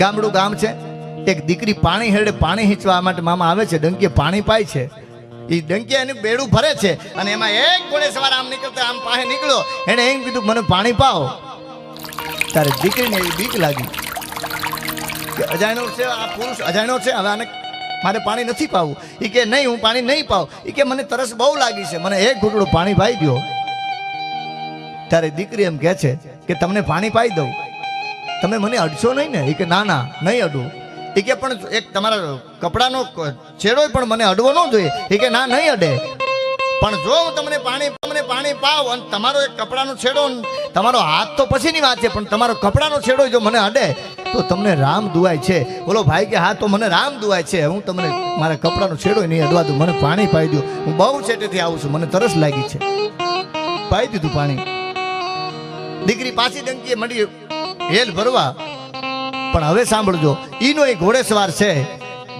ગામડું ગામ છે. એક દીકરી પાણી હેડે પાણી ખીંચવા માટે મામા આવે છે. ડંકીએ પાણી પાય છે. એ ડંકી એનું બેડું ભરે છે અને એમાં એક ઘોડે સવાર આમ નીકળતા આમ પાસે નીકળ્યો. એને એમ કીધું, મને પાણી પાવ તારે દીકરીને એવી બીક લાગી કે અજાણ્યો છે આ પુરુષ, અજાણ્યો છે, હવે આને મારે પાણી નથી પાવું. એ કે, નહીં, હું પાણી નહીં પાવ એ કે, મને તરસ બહુ લાગી છે. મને એક ઘૂંટડું પાણી પાઈ દો ત્યારે દીકરી એમ કહે છે કે, તમને પાણી પાઈ દઉં. તમે મને અડશો નહીં ને? એ કે ના ના, નહીં અડું એ કે પણ એક તમારા કપડાનો છેડો પણ મને અડવો ન જોઈએ. એ કે ના, નહીં અડે. પણ જો હું તમને પાણી તમને પાણી પાવ અને તમારો એક કપડાનો છેડો તમારો હાથ તો પછીની વાત છે, પણ તમારો કપડાનો છેડો જો મને અડે, તો તમને રામ દુવાય છે. બોલો ભાઈ કે હા, તો મને રામ દુવાય છે. હું તમને મારા કપડાનો છેડો નહીં અડવા દઉં. મને પાણી પાઈ દો. હું બહુ છેટેથી આવું છું. મને તરસ લાગી છે. પાઈ દીધું પાણી. દીકરી પાછી ડંકીએ મળી હેલ ભરવા. પણ હવે સાંભળજો, ઈનો એક ઘોડેસવાર છે,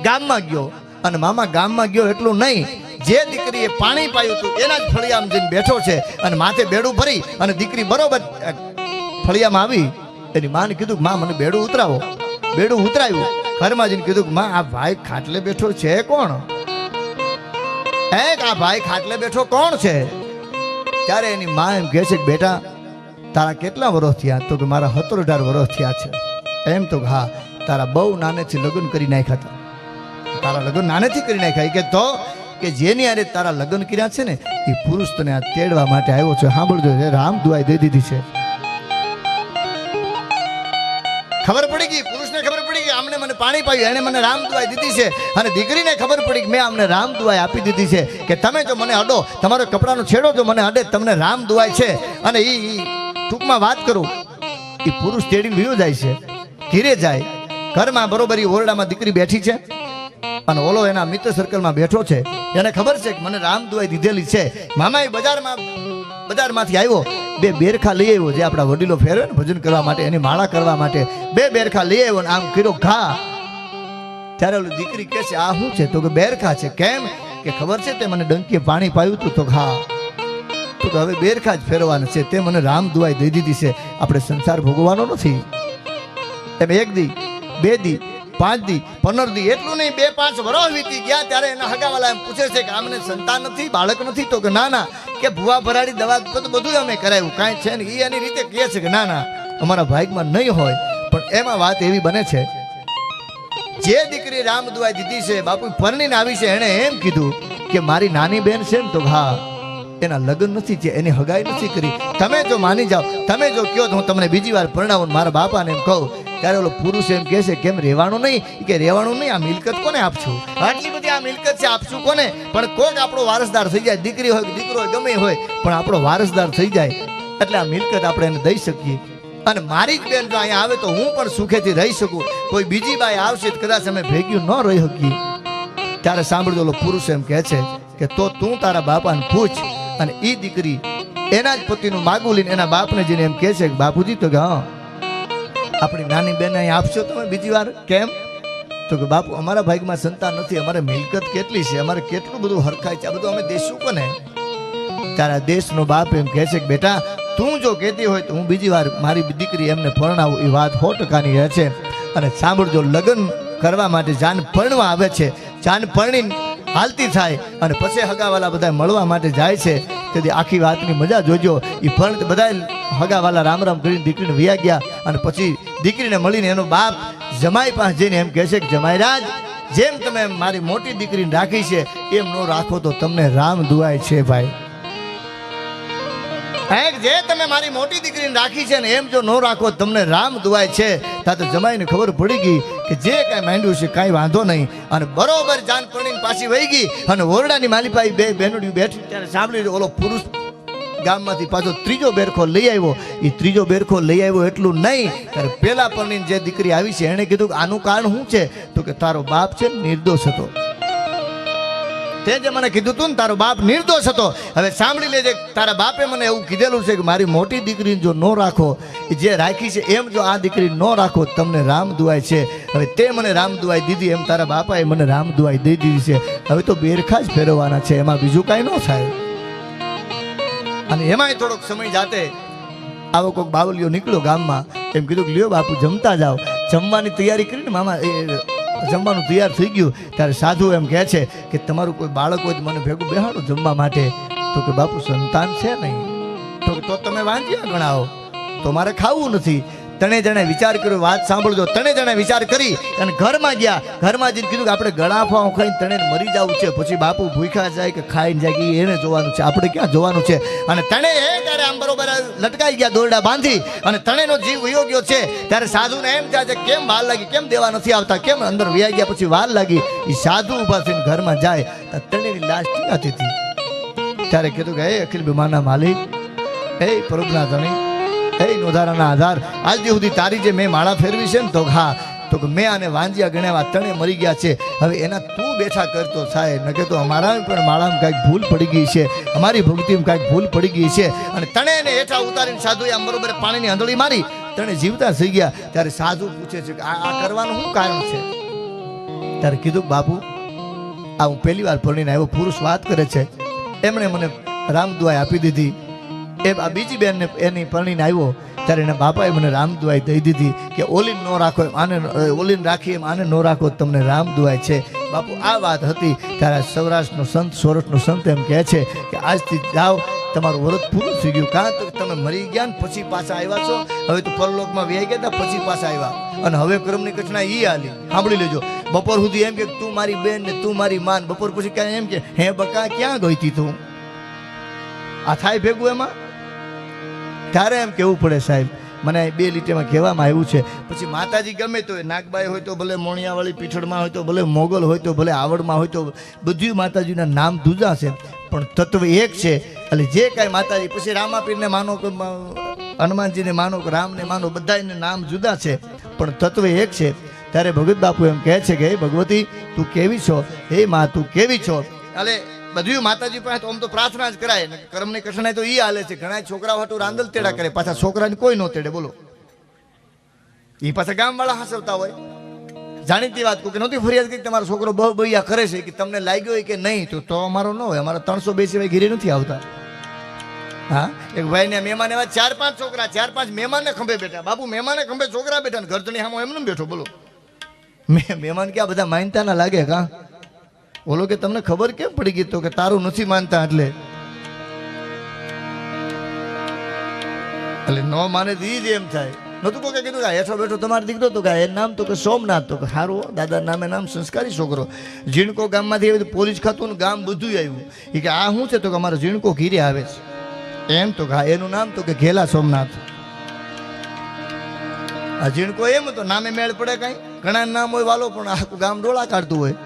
ગામમાં ગયો. અને મામા ગામમાં ગયો એટલું નહીં, જે દીકરીએ પાણી પાયું હતું, એના જ ફળિયામાં જઈને બેઠો છે. અને માથે બેડું ભરી, અને દીકરી બરોબર ફળિયામાં આવી. એની માને કીધું માં, મને બેડું ઉતરાવો. બેડું ઉતરાયું. ઘરમાં જઈને કીધું માં, આ ભાઈ ખાટલે બેઠો છે કોણ? હે, આ ભાઈ ખાટલે બેઠો કોણ છે? ત્યારે એની મા એમ કહે છે બેટા તારા કેટલા વર્ષ થયા? તો કે મારા સત્તર અઢાર વર્ષ થયા છે. એમ તો હા, તારા બહુ નાનેથી લગ્ન કરી નાખ્યા હતા. તારા લગ્ન નાનેથી કરી નાખ્યા? કે તો કે જેની આરે તારા લગ્ન કર્યા છે ને, એ પુરુષ તને આ તેડવા માટે આવ્યો છે. સાંભળજો રામ દુઆઈ દઈ દીધી છે. ખબર પડી ગઈ? પુરુષને ખબર પડી ગઈ? આમને મને પાણી પાયું, એણે મને રામ દુઆઈ દીધી છે. અને દીકરીને ખબર પડી કે મેં આમને રામ દુઆઈ આપી દીધી છે. કે તમે જો મને અડો, તમારો કપડાનો છેડો જો મને અડે, તમને રામ દુઆઈ છે. અને એ ટૂંકમાં વાત કરું, એ પુરુષ તેડીને વિયો જાય છે, ઘીરે જાય, ઘરમાં બરોબર એ ઓરડામાં દીકરી બેઠી છે, અને ઓલો એના મિત્ર સર્કલમાં બેઠો છે, એને ખબર છે કે મને રામ દુવાઈ દીધેલી છે. મામાએ બજારમાં, બજારમાંથી આવ્યો, બે બેરખા લઈ આવ્યો, જે આપણા વડીલો ફેરવે ને ભજન કરવા માટે, એની માળા કરવા માટે. બે બેરખા લઈ આવ્યો ને આમ કર્યો ઘા. ત્યારે ઓલી દીકરી કહે છે, આ શું છે? તો કે બેરખા છે? કેમ? કે ખબર છે તે મને ડંકીએ પાણી પાયું હતું તો ઘા. તો હવે બેરખા જ ફેરવાના છે. તે મને રામ દુવાઈ દઈ દીધી છે. આપણે સંસાર ભોગવવાનો નથી. એમ એક દી, બે દી, પાંચ દી, પંદર દી, એટલું નહીં, બે પાંચ વર્ષ વીતી ગયા ત્યારે એના હગાવાલા એમ પૂછે છે કે આમને સંતાન નથી, બાળક નથી? તો કે ના ના, કે ભૂવા ભરાડી દવા તો બધું અમે કરાયું. કાંઈ છે ને એ એની રીતે કહે છે કે ના ના, અમારા ભાગમાં નહીં હોય. પણ એમાં વાત એવી બને છે. જે દીકરી રામ દુવાઈ દીધી છે, બાપુ પરણીને આવી છે, એણે એમ કીધું કે મારી નાની બેન છે ને તો હા એના લગ્ન નથી થયા, એની હગાઈ નથી કરી. તમે જો માની જાઓ, તમે જો કહો તો હું તમને બીજી વાર પરણાવું મારા બાપાને એમ કહું, ત્યારે ઓલો પુરુષ એમ કહે છે, કેમ રહેવાનું નહીં? કે, રહેવાનું નહીં, આ મિલકત કોને આપશું? આટલી બધી આ મિલકત છે, આપશું કોને? પણ કોક આપણો વારસદાર થઈ જાય, દીકરી હોય કે દીકરો હોય, ગમે હોય, પણ આપણો વારસદાર થઈ જાય, એટલે આ મિલકત આપણે એને દઈ શકીએ. અને મારી જ બેન જો અહીંયા આવે તો હું પણ સુખેથી રહી શકું. કોઈ બીજી બાઈ આવશે કદાચ અમે ભેગ્યું ન રહી શકીએ. ત્યારે સાંભળજો, ઓલો પુરુષ એમ કહે છે કે, તો તું તારા બાપાને પૂછ અને એ દીકરી એના જ પતિનું માગું લઈને એના બાપને જઈને એમ કહે છે કે, બાપુજી, તો કે, હા, આપણી નાની બેન અહીં આપશો તમે બીજી વાર. કેમ? તો કે, બાપુ, અમારા ભાગમાં સંતાન નથી, અમારે મિલકત કેટલી છે? અમારે કેટલું બધું હરખાય છે? આ બધું અમે દેશું કોને? તારા દેશનો બાપ એમ કહે છે કે, બેટા, તું જો કહેતી હોય તો હું બીજી વાર મારી દીકરી એમને પરણાવું. એ વાત સો ટકાની રહે છે. અને સાંભળજો, લગ્ન કરવા માટે જાન પરણવા આવે છે. જાન પરણી હાલતી થાય અને પછી હગાવાલા બધા મળવા માટે જાય છે. તેથી આખી વાતની મજા જોજો. એ ફળ બધા હગાવાલા રામ રામ કરીને દીકરીને વ્યા ગયા અને પછી દીકરીને મળીને એનો બાપ જમાઈ પાસે જઈને એમ કહે છે કે જમાઈરાજ જેમ તમે મારી મોટી દીકરીને રાખી છે, એમ ન રાખો તો તમને રામ દુઆય છે ભાઈ. જે તમે મારી મોટી દીકરીને રાખી છે ને એમ જો ન રાખો તમને રામ દુઆય છે. તા તો જમાઈને ખબર પડી ગઈ કે જે કાંઈ માંડ્યું છે કાંઈ વાંધો નહીં. અને બરોબર જાન પાછી વહી ગઈ અને ઓરડાની માલિપાઈ બે બહેનોડી બેઠી ત્યારે સાંભળી ઓલો પુરુષ ગામમાંથી પાછો ત્રીજો બેરખો લઈ આવ્યો. એ ત્રીજો બેરખો લઈ આવ્યો એટલું નહીં. ત્યારે પેલા પરણીને જે દીકરી આવી છે, એણે કીધું કે આનું કારણ શું છે? તો કે તારો બાપ છે નિર્દોષ હતો. તે જે મને કીધું તું ને, તારો બાપ નિર્દોષ હતો. હવે સાંભળી લેજે, તારા બાપે મને એવું કીધેલું છે કે મારી મોટી દીકરીને જો ન રાખો જે રાખી છે, એમ જો આ દીકરી ન રાખો, તમને રામ દુઆય છે. હવે તે મને રામ દુઆઈ દીધી, એમ તારા બાપાએ મને રામ દુઆઈ દઈ દીધી છે. હવે તો બેરખા જ ફેરવવાના છે, એમાં બીજું કાંઈ ન થાય. અને એમાંય થોડોક સમય જાતે આવો કોઈક બાવલીઓ નીકળ્યો ગામમાં, એમ કીધું કે, લ્યો બાપુ, જમતા જાઓ. જમવાની તૈયારી કરીને મામા એ જમવાનું તૈયાર થઈ ગયું. ત્યારે સાધુ એમ કહે છે કે તમારું કોઈ બાળક હોય તો મને ભેગું બેહાડો જમવા માટે. તો કે બાપુ સંતાન છે નહીં. તો તમે વાંચ્યા ગણાવો. તો મારે ખાવું નથી. તણે જણે વિચાર કર્યો, વાત સાંભળજો. તણે જણે વિચાર કરી અને ઘરમાં ગયા. ઘરમાં જઈને કીધું કે આપણે ગળાફા ખાઈને તણે મરી જવું છે. પછી બાપુ ભૂખ્યા જાય કે ખાઈને જાય કે એને જોવાનું છે. આપણે ક્યાં જોવાનું છે? અને તણે એ ત્યારે આમ બરોબર લટકાઈ ગયા દોરડા બાંધી અને તણેનો જીવ વયો ગયો છે. ત્યારે સાધુને એમ થાય છે, કેમ વાર લાગી? કેમ દેવા નથી આવતા? કેમ અંદર વ્યાઈ ગયા? પછી વાર લાગી. એ સાધુ ઊભા થઈને ઘરમાં જાય. તો તણેની લાશ ટીકાતી હતી ત્યારે કીધું કે, હે અખિલ બીમાના માલિક, હે પ્રભુના ધણી હે નોધારાના આધાર. આજ સુધી તારી જે મેં માળા ફેરવી છે ને, તો હા, તો મેં આને વાંજ્યા ગણ્યા તણે મરી ગયા છે. હવે એના તું બેઠા કરતો થાય ન કે તો અમારા પણ માળામાં કાંઈક ભૂલ પડી ગઈ છે. અમારી ભક્તિમાં કાંઈક ભૂલ પડી ગઈ છે. અને તણે એને હેઠા ઉતારીને સાધુએ આમ બરોબર પાણીની આંધળી મારી. તણે જીવતા થઈ ગયા. ત્યારે સાધુ પૂછે છે કે આ કરવાનું શું કારણ છે? ત્યારે કીધું બાપુ, આ હું પહેલી વાર પરણીને આવ્યો. પુરુષ વાત કરે છે. એમણે મને રામદુઆઈ આપી દીધી. એ આ બીજી બેનને એની પરણીને આવ્યો. ત્યારે એના બાપાએ મને રામદુઆઈ દઈ દીધી કે ઓલીન ન રાખો એમ આને ઓલીન રાખી એમ આને ન રાખો તમને રામ દુઆઈ છે. બાપુ, આ વાત હતી ત્યારે સૌરાષ્ટ્રનો સંત, સોરઠનો સંત એમ કહે છે કે આજથી જાઓ, તમારું વ્રત પૂરું થઈ ગયું. કાં તો તમે મરી ગયા ને પછી પાછા આવ્યા છો? હવે તો પરલોકમાં વ્યાઈ ગયા હતા પછી પાછા આવ્યા. અને હવે કર્મની ઘટના એ હાલી સાંભળી લેજો. બપોર સુધી એમ કે, તું મારી બેન ને તું મારી માન. બપોર પછી ક્યાં એમ કે, હે બકા, ક્યાં ગઈ તી તું? આ થાય ભેગું એમાં? ત્યારે એમ કેવું પડે સાહેબ? મને બે લીટીમાં કહેવામાં આવ્યું છે. પછી માતાજી ગમે તો નાગબાઈ હોય તો ભલે મોણિયાવાળી પીઠળમાં હોય તો, ભલે મોગલ હોય તો, ભલે આવડમાં હોય તો બધું માતાજીના નામ જુદા છે. પણ તત્વ એક છે. એટલે જે કાંઈ માતાજી, પછી રામાપીરને માનો કે હનુમાનજીને માનો કે, રામને માનો બધાને નામ જુદા છે. પણ તત્વ એક છે. ત્યારે ભગત બાપુ એમ કહે છે કે, હે ભગવતી, તું કેવી છો? હે મા, તું કેવી છો? એટલે બધું માતાજી પાસે તો આમ તો પ્રાર્થના જ કરાય. ને કર્મની કઠણાઈ તો ઈ હાલે છે. ઘણા છોકરા હાટું રાંદલ તેડા કરે. પાછા છોકરાને કોઈ નો તેડે, બોલો. એ પાછા ગામવાળા હસવતા હોય. જાણીતી વાત કે નહોતી ફરિયાદ કરી તમારો છોકરો બહુ બૈયા કરે છે કે તમને લાગ્યો હોય કે નહીં, તો તો અમારો ન હોય. અમારા ત્રણસો બે સિવાય ઘીરે નથી આવતા. હા? એક ભાઈ ને મહેમાન એવા ચાર પાંચ છોકરા, ચાર પાંચ મહેમાનને ખંભે બેઠા. બાપુ મહેમાને ખંભે છોકરા બેઠા ને ઘરધણી સામો એમને બેઠો, બોલો. મહેમાન ક્યાં બધા માનતા ના લાગે, કા? બોલો કે તમને ખબર કેમ પડી ગઈ તો કે તારું નથી માનતા એટલે? એટલે ન માને તો જ એમ થાય. નતું કોઈ કીધું કે હેઠો બેઠો તમારો દીકરો તો કે એ નામ તો કે સોમનાથ તો કે સારું દાદા નામે નામ સંસ્કારી છોકરો. ઝીણકો ગામમાંથી આવ્યું પોલીસ ખાતું ગામ બધું આવ્યું. એ કે આ શું છે તો કે અમારો ઝીણકો ઘીરે આવે છે. એમ તો કે હા, એનું નામ તો કે ઘેલા સોમનાથ. આ ઝીણકો એમ તો નામે મેળ પડે કાંઈ. ઘણા નામ હોય વાલો પણ આખું ગામ ડોળા કાઢતું હોય.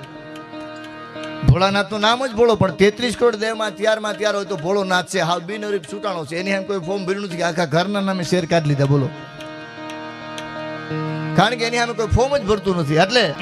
ભોળાનાથનું નામ જ ભોળો, પણ તેત્રીસ કરોડ દેવમાં ત્યારમાં ત્યાર હોય તો ભોળોનાથ છે. હાલ બિનહરીફ છૂટાણો છે. એની એમ કોઈ ફોર્મ ભર્યું નથી. આખા ઘરના નામે શેર કાઢી લીધા. બોલો. કારણ કે એની સામે કોઈ ફોર્મ જ ભરતું નથી. એટલે